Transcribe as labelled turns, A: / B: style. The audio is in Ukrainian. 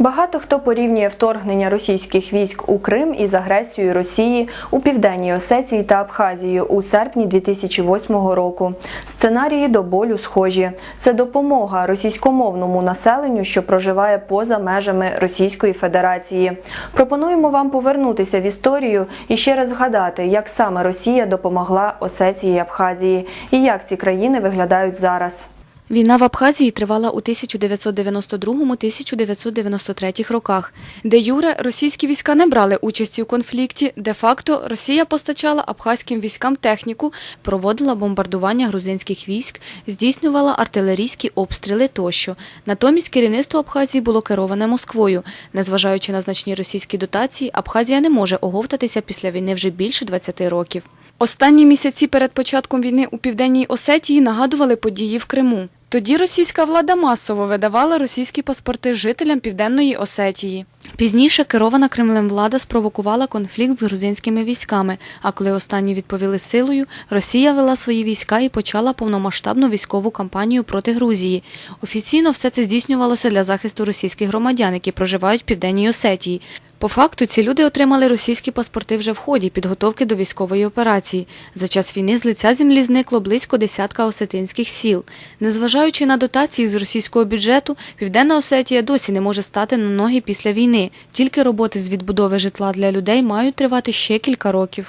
A: Багато хто порівнює вторгнення російських військ у Крим із агресією Росії у південній Осетії та Абхазії у серпні 2008 року. Сценарії до болю схожі. Це допомога російськомовному населенню, що проживає поза межами Російської Федерації. Пропонуємо вам повернутися в історію і ще раз згадати, як саме Росія допомогла Осетії і Абхазії, і як ці країни виглядають зараз.
B: Війна в Абхазії тривала у 1992-1993 роках. Де юре російські війська не брали участі у конфлікті. Де факто Росія постачала абхазьким військам техніку, проводила бомбардування грузинських військ, здійснювала артилерійські обстріли тощо. Натомість керівництво Абхазії було кероване Москвою. Незважаючи на значні російські дотації, Абхазія не може оговтатися після війни вже більше 20 років. Останні місяці перед початком війни у південній Осетії нагадували події в Криму. Тоді російська влада масово видавала російські паспорти жителям південної Осетії. Пізніше керована Кремлем влада спровокувала конфлікт з грузинськими військами. А коли останні відповіли силою, Росія вела свої війська і почала повномасштабну військову кампанію проти Грузії. Офіційно все це здійснювалося для захисту російських громадян, які проживають в південній Осетії. По факту ці люди отримали російські паспорти вже в ході підготовки до військової операції. За час війни з лиця землі зникло близько десятка осетинських сіл. Незважаючи на дотації з російського бюджету, Південна Осетія досі не може стати на ноги після війни. Тільки роботи з відбудови житла для людей мають тривати ще кілька років.